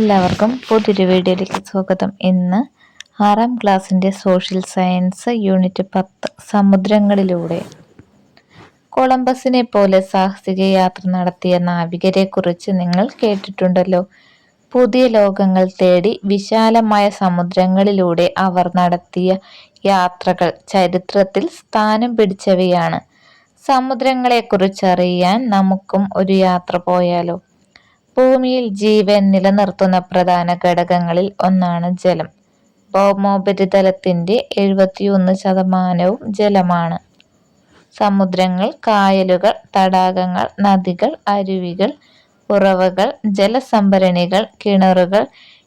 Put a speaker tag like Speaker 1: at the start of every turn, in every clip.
Speaker 1: എല്ലാവർക്കും പുതിയൊരു വീഡിയോയിലേക്ക് സ്വാഗതം. ഇന്ന് ആറാം ക്ലാസ്സിന്റെ സോഷ്യൽ സയൻസ് യൂണിറ്റ് പത്ത് സമുദ്രങ്ങളിലൂടെ കൊളംബസിനെ പോലെ സാഹസിക യാത്ര നടത്തിയ നാവികരെ കുറിച്ച് നിങ്ങൾ കേട്ടിട്ടുണ്ടല്ലോ. പുതിയ ലോകങ്ങൾ തേടി വിശാലമായ സമുദ്രങ്ങളിലൂടെ അവർ നടത്തിയ യാത്രകൾ ചരിത്രത്തിൽ സ്ഥാനം പിടിച്ചവയാണ്. സമുദ്രങ്ങളെക്കുറിച്ചറിയാൻ നമുക്കും ഒരു യാത്ര പോയാലോ? ഭൂമിയിൽ ജീവൻ നിലനിർത്തുന്ന പ്രധാന ഘടകങ്ങളിൽ ഒന്നാണ് ജലം. ഭൗമോപരിതലത്തിന്റെ എഴുപത്തിയൊന്ന് ശതമാനവും ജലമാണ്. സമുദ്രങ്ങൾ കായലുകൾ തടാകങ്ങൾ നദികൾ അരുവികൾ ഉറവകൾ ജലസംഭരണികൾ കിണറുകൾ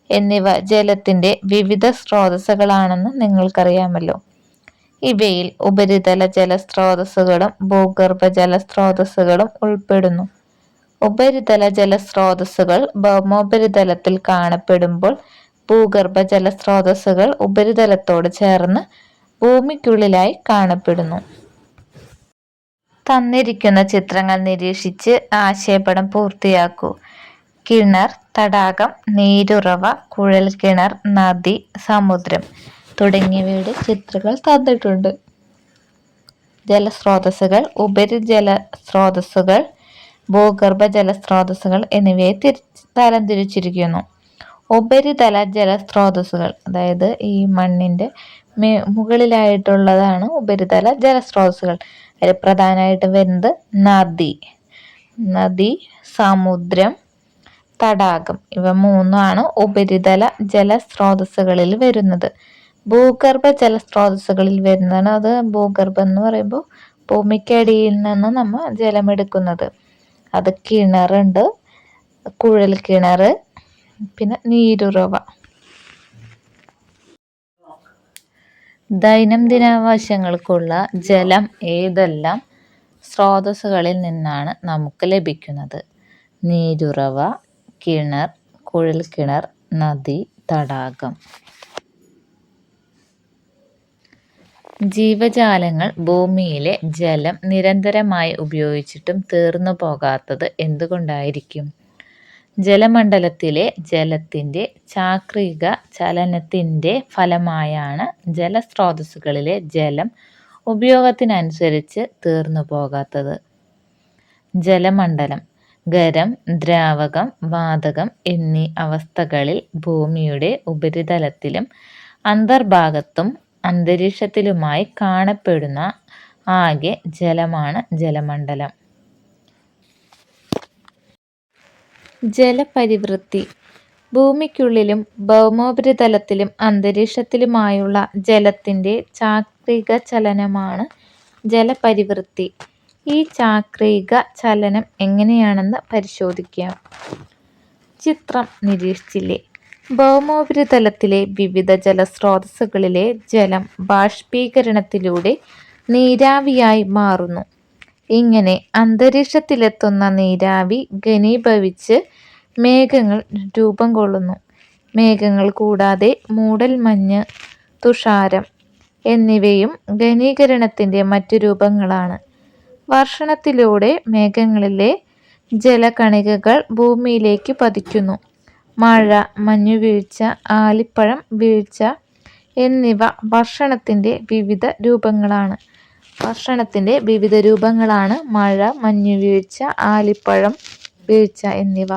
Speaker 1: എന്നിവ ജലത്തിന്റെ വിവിധ സ്രോതസ്സുകളാണെന്ന് നിങ്ങൾക്കറിയാമല്ലോ. ഇവയിൽ ഉപരിതല ജലസ്രോതസ്സുകളും ഭൂഗർഭ ജലസ്രോതസ്സുകളും ഉൾപ്പെടുന്നു. ഉപരിതല ജലസ്രോതസ്സുകൾ ഭൗമോപരിതലത്തിൽ കാണപ്പെടുമ്പോൾ ഭൂഗർഭ ജലസ്രോതസ്സുകൾ ഉപരിതലത്തോട് ചേർന്ന് ഭൂമിക്കുള്ളിലായി കാണപ്പെടുന്നു. തന്നിരിക്കുന്ന ചിത്രങ്ങൾ നിരീക്ഷിച്ച് ആശയപടം പൂർത്തിയാക്കൂ. കിണർ തടാകം നീരുറവ കുഴൽ കിണർ നദി സമുദ്രം തുടങ്ങിയവയുടെ ചിത്രങ്ങൾ തന്നിട്ടുണ്ട്. ജലസ്രോതസ്സുകൾ ഉപരിജല സ്രോതസ്സുകൾ ഭൂഗർഭ ജലസ്രോതസ്സുകൾ എന്നിവയെ തിരി തരംതിരിച്ചിരിക്കുന്നു. ഉപരിതല ജലസ്രോതസ്സുകൾ അതായത് ഈ മണ്ണിന്റെ മുകളിലായിട്ടുള്ളതാണ് ഉപരിതല ജലസ്രോതസ്സുകൾ. അതിൽ പ്രധാനമായിട്ട് വരുന്നത് നദി നദി സമുദ്രം തടാകം. ഇവ മൂന്നാണ് ഉപരിതല ജലസ്രോതസ്സുകളിൽ വരുന്നത്. ഭൂഗർഭ ജലസ്രോതസ്സുകളിൽ വരുന്നതാണ് അത് ഭൂഗർഭം എന്ന് പറയുമ്പോൾ ഭൂമിക്കടിയിൽ നിന്ന് നമ്മൾ ജലമെടുക്കുന്നത്. അത് കിണറുണ്ട്. കുഴൽ കിണർ പിന്നെ നീരുറവ. ദൈനംദിന ആവശ്യങ്ങൾക്കുള്ള ജലം ഏതെല്ലാം സ്രോതസ്സുകളിൽ നിന്നാണ് നമുക്ക് ലഭിക്കുന്നത്? നീരുറവ കിണർ കുഴൽ കിണർ നദി തടാകം. ജീവജാലങ്ങൾ ഭൂമിയിലെ ജലം നിരന്തരമായി ഉപയോഗിച്ചിട്ടും തീർന്നു പോകാത്തത് എന്തുകൊണ്ടായിരിക്കും? ജലമണ്ഡലത്തിലെ ജലത്തിന്റെ ചാക്രിക ചലനത്തിന്റെ ഫലമായാണ് ജലസ്രോതസ്സുകളിലെ ജലം ഉപയോഗത്തിനനുസരിച്ച് തീർന്നു പോകാത്തത്. ജലമണ്ഡലം ഖരം ദ്രാവകം വാതകം എന്നീ അവസ്ഥകളിൽ ഭൂമിയുടെ ഉപരിതലത്തിലും അന്തർഭാഗത്തും അന്തരീക്ഷത്തിലുമായി കാണപ്പെടുന്ന ആകെ ജലമാണ് ജലമണ്ഡലം. ജലപരിവൃത്തി. ഭൂമിക്കുള്ളിലും ഭൗമോപരിതലത്തിലും അന്തരീക്ഷത്തിലുമായുള്ള ജലത്തിന്റെ ചാക്രിക ചലനമാണ് ജലപരിവൃത്തി. ഈ ചാക്രിക ചലനം എങ്ങനെയാണെന്ന് പരിശോധിക്കാം. ചിത്രം നിരീക്ഷിച്ചില്ലേ? ഭൗമോപരിതലത്തിലെ വിവിധ ജലസ്രോതസ്സുകളിലെ ജലം ബാഷ്പീകരണത്തിലൂടെ നീരാവിയായി മാറുന്നു. ഇങ്ങനെ അന്തരീക്ഷത്തിലെത്തുന്ന നീരാവി ഘനീഭവിച്ച് മേഘങ്ങൾ രൂപം കൊള്ളുന്നു. മേഘങ്ങൾ കൂടാതെ മൂടൽമഞ്ഞ് തുഷാരം എന്നിവയും ഘനീകരണത്തിന്റെ മറ്റു രൂപങ്ങളാണ്. വർഷണത്തിലൂടെ മേഘങ്ങളിലെ ജലകണികകൾ ഭൂമിയിലേക്ക് പതിക്കുന്നു. മഴ മഞ്ഞുവീഴ്ച ആലിപ്പഴം വീഴ്ച എന്നിവ വർഷണത്തിന്റെ വിവിധ രൂപങ്ങളാണ്. ഭക്ഷണത്തിന്റെ വിവിധ രൂപങ്ങളാണ് മഴ മഞ്ഞുവീഴ്ച ആലിപ്പഴം വീഴ്ച എന്നിവ.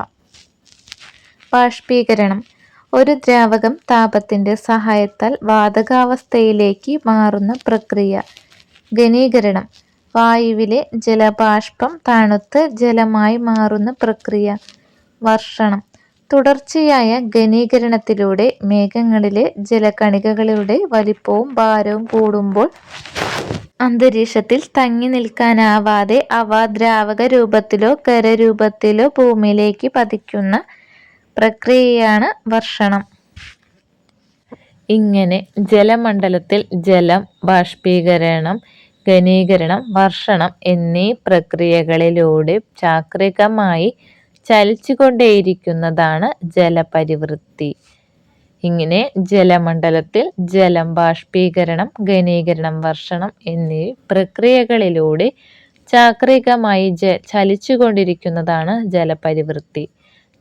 Speaker 1: ബാഷ്പീകരണം. ഒരു ദ്രാവകം താപത്തിന്റെ സഹായത്താൽ വാതകാവസ്ഥയിലേക്ക് മാറുന്ന പ്രക്രിയ. ഘനീകരണം. വായുവിലെ ജലബാഷ്പം തണുത്ത് ജലമായി മാറുന്ന പ്രക്രിയ. വർഷണം തുടർച്ചയായ ഘനീകരണത്തിലൂടെ മേഘങ്ങളിലെ ജലകണികകളുടെ വലിപ്പവും ഭാരവും കൂടുമ്പോൾ അന്തരീക്ഷത്തിൽ തങ്ങി നിൽക്കാനാവാതെ അവ ദ്രാവക രൂപത്തിലോ കരരൂപത്തിലോ ഭൂമിയിലേക്ക് പതിക്കുന്ന പ്രക്രിയയാണ് വർഷണം. ഇങ്ങനെ ജലമണ്ഡലത്തിൽ ജലം ബാഷ്പീകരണം ഘനീകരണം വർഷണം എന്നീ പ്രക്രിയകളിലൂടെ ചാക്രികമായി ചലിച്ചുകൊണ്ടേയിരിക്കുന്നതാണ് ജലപരിവൃത്തി ഇങ്ങനെ ജലമണ്ഡലത്തിൽ ജലം ബാഷ്പീകരണം ഘനീകരണം വർഷണം എന്നീ പ്രക്രിയകളിലൂടെ ചാക്രികമായി ജ ചലിച്ചുകൊണ്ടിരിക്കുന്നതാണ് ജലപരിവൃത്തി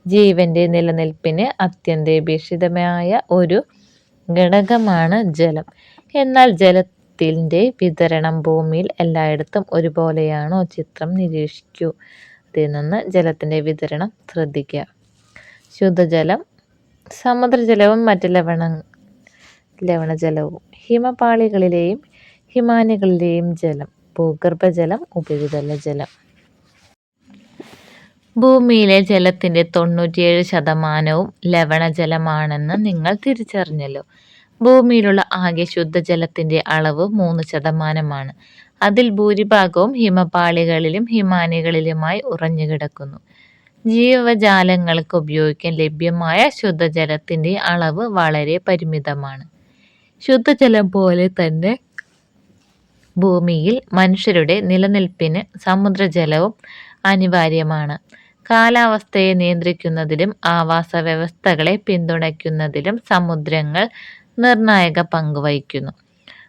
Speaker 1: ജീവന്റെ നിലനിൽപ്പിന് അത്യന്താപേക്ഷിതമായ ഒരു ഘടകമാണ് ജലം. എന്നാൽ ജലത്തിന്റെ വിതരണം ഭൂമിയിൽ എല്ലായിടത്തും ഒരുപോലെയാണോ? ചിത്രം നിരീക്ഷിക്കൂ. അതിൽ നിന്ന് ജലത്തിന്റെ വിതരണം ശ്രദ്ധിക്കുക. ശുദ്ധജലം, സമുദ്രജലവും മറ്റ് ലവണ ലവണജലവും, ഹിമപാളികളിലെയും ഹിമാനികളിലെയും ജലം, ഭൂഗർഭജലം, ഉപരിതല ജലം. ഭൂമിയിലെ ജലത്തിന്റെ തൊണ്ണൂറ്റിയേഴ് ശതമാനവും ലവണജലമാണെന്ന് നിങ്ങൾ തിരിച്ചറിഞ്ഞല്ലോ. ഭൂമിയിലുള്ള ആകെ ശുദ്ധജലത്തിന്റെ അളവ് മൂന്ന് ശതമാനമാണ്. അതിൽ ഭൂരിഭാഗവും ഹിമപാളികളിലും ഹിമാനികളിലുമായി ഉറഞ്ഞുകിടക്കുന്നു. ജീവജാലങ്ങൾക്ക് ഉപയോഗിക്കാൻ ലഭ്യമായ ശുദ്ധജലത്തിന്റെ അളവ് വളരെ പരിമിതമാണ്. ശുദ്ധജലം പോലെ തന്നെ ഭൂമിയിൽ മനുഷ്യരുടെ നിലനിൽപ്പിന് സമുദ്രജലവും അനിവാര്യമാണ്. കാലാവസ്ഥയെ നിയന്ത്രിക്കുന്നതിലും ആവാസ വ്യവസ്ഥകളെ പിന്തുണയ്ക്കുന്നതിലും സമുദ്രങ്ങൾ നിർണായക പങ്ക് വഹിക്കുന്നു.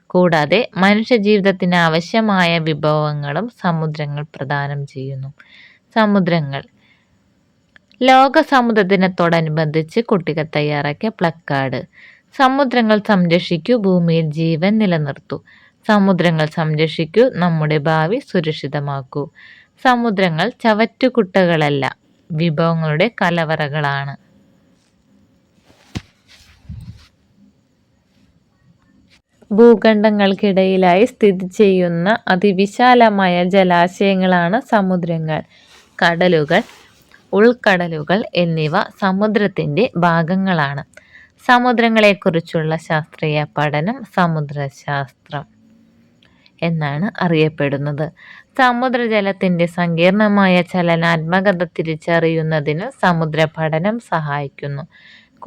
Speaker 1: കൂടാതെ മനുഷ്യജീവിതത്തിന് ആവശ്യമായ വിഭവങ്ങളും സമുദ്രങ്ങൾ പ്രദാനം ചെയ്യുന്നു. സമുദ്രങ്ങൾ ലോക സമുദ്ര ദിനത്തോടനുബന്ധിച്ച് കുട്ടികൾ തയ്യാറാക്കിയ പ്ലക്കാർഡ്. സമുദ്രങ്ങൾ സംരക്ഷിക്കൂ, ഭൂമിയിൽ ജീവൻ നിലനിർത്തൂ. സമുദ്രങ്ങൾ സംരക്ഷിക്കൂ, നമ്മുടെ ഭാവി സുരക്ഷിതമാക്കൂ. സമുദ്രങ്ങൾ ചവറ്റുകുട്ടകളല്ല, വിഭവങ്ങളുടെ കലവറകളാണ്. ഭൂഖണ്ഡങ്ങൾക്കിടയിലായി സ്ഥിതി ചെയ്യുന്ന അതിവിശാലമായ ജലാശയങ്ങളാണ് സമുദ്രങ്ങൾ. കടലുകൾ, ഉൾക്കടലുകൾ എന്നിവ സമുദ്രത്തിന്റെ ഭാഗങ്ങളാണ്. സമുദ്രങ്ങളെക്കുറിച്ചുള്ള ശാസ്ത്രീയ പഠനം സമുദ്രശാസ്ത്രം എന്നാണ് അറിയപ്പെടുന്നത്. സമുദ്രജലത്തിന്റെ സങ്കീർണമായ ചലനാത്മകത തിരിച്ചറിയുന്നതിന് സമുദ്രപഠനം സഹായിക്കുന്നു.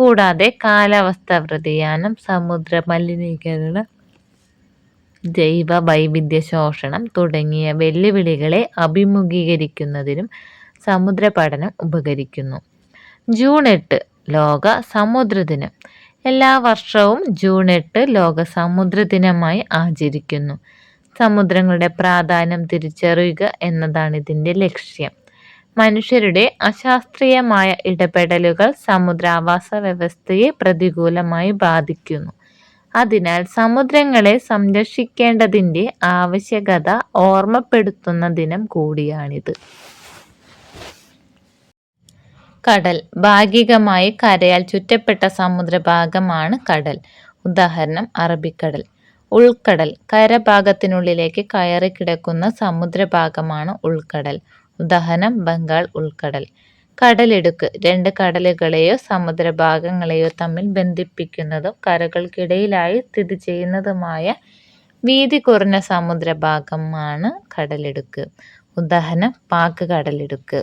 Speaker 1: കൂടാതെ കാലാവസ്ഥാ വ്യതിയാനം, സമുദ്ര മലിനീകരണം ജൈവ വൈവിധ്യ ശോഷണം തുടങ്ങിയ വെല്ലുവിളികളെ അഭിമുഖീകരിക്കുന്നതിനും സമുദ്ര പഠനം ഉപകരിക്കുന്നു. ജൂൺ എട്ട് ലോക സമുദ്ര ദിനം എല്ലാ വർഷവും ജൂൺ എട്ട് ലോക സമുദ്ര ദിനമായി ആചരിക്കുന്നു. സമുദ്രങ്ങളുടെ പ്രാധാന്യം തിരിച്ചറിയുക എന്നതാണ് ഇതിന്റെ ലക്ഷ്യം. മനുഷ്യരുടെ അശാസ്ത്രീയമായ ഇടപെടലുകൾ സമുദ്രാവാസ വ്യവസ്ഥയെ പ്രതികൂലമായി ബാധിക്കുന്നു. അതിനാൽ സമുദ്രങ്ങളെ സംരക്ഷിക്കേണ്ടതിന്റെ ആവശ്യകത ഓർമ്മപ്പെടുത്തുന്ന ദിനം കൂടിയാണിത്. കടൽ ഭാഗികമായി കരയാൽ ചുറ്റപ്പെട്ട സമുദ്രഭാഗമാണ് കടൽ. ഉദാഹരണം അറബിക്കടൽ. ഉൾക്കടൽ കരഭാഗത്തിനുള്ളിലേക്ക് കയറി കിടക്കുന്ന സമുദ്രഭാഗമാണ് ഉൾക്കടൽ. ഉദാഹരണം ബംഗാൾ ഉൾക്കടൽ. കടലിടുക്ക് രണ്ട് കടലുകളെയോ സമുദ്രഭാഗങ്ങളെയോ തമ്മിൽ ബന്ധിപ്പിക്കുന്നതും കരകൾക്കിടയിലായി സ്ഥിതി ചെയ്യുന്നതുമായ വീതി കുറഞ്ഞ സമുദ്രഭാഗമാണ് കടലിടുക്ക്. ഉദാഹരണം പാക്ക് കടലിടുക്ക്.